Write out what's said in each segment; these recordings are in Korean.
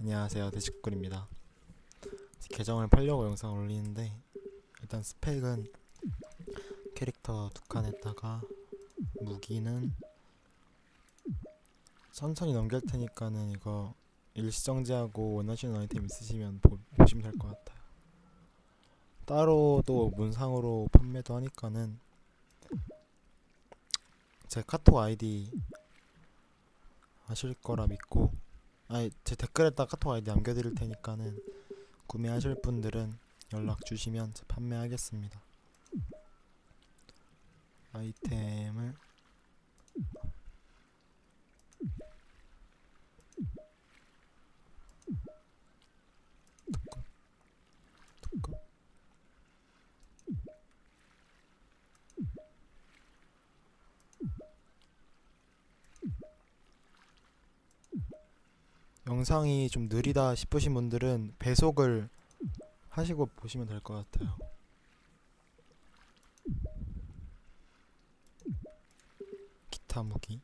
안녕하세요. 대식꿀입니다. 계정을 팔려고 영상을 올리는데 일단 스펙은 캐릭터 두 칸에다가 무기는 천천히 넘길 테니까는 이거 일시정지하고 원하시는 아이템 있으시면 보, 보시면 될 것 같아요. 따로 또 문상으로 판매도 하니까는 제 카톡 아이디 하실 거라 믿고 아니 제 댓글에다 카톡 아이디 남겨드릴 테니까는 구매하실 분들은 연락 주시면 제 판매하겠습니다. 아이템을 영상이 좀 느리다 싶으신 분들은 배속을 하시고 보시면 될 것 같아요. 기타 무기.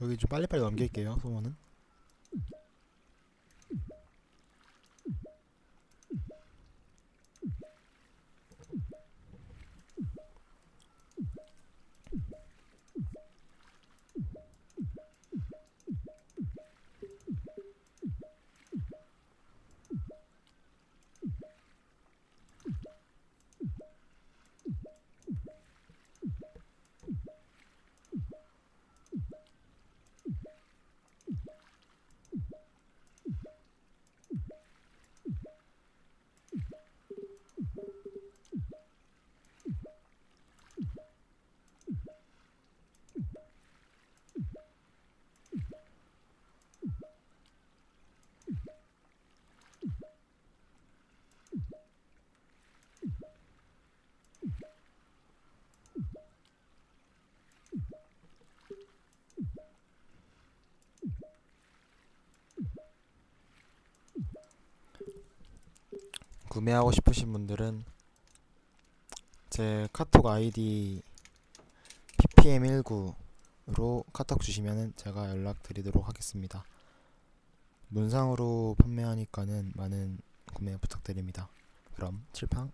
여기 좀 빨리빨리 넘길게요, 소모는. 구매하고 싶으신 분들은 제 카톡 아이디 ppm19로 카톡 주시면은 제가 연락 드리도록 하겠습니다. 문상으로 판매하니까는 많은 구매 부탁드립니다. 그럼 칠팡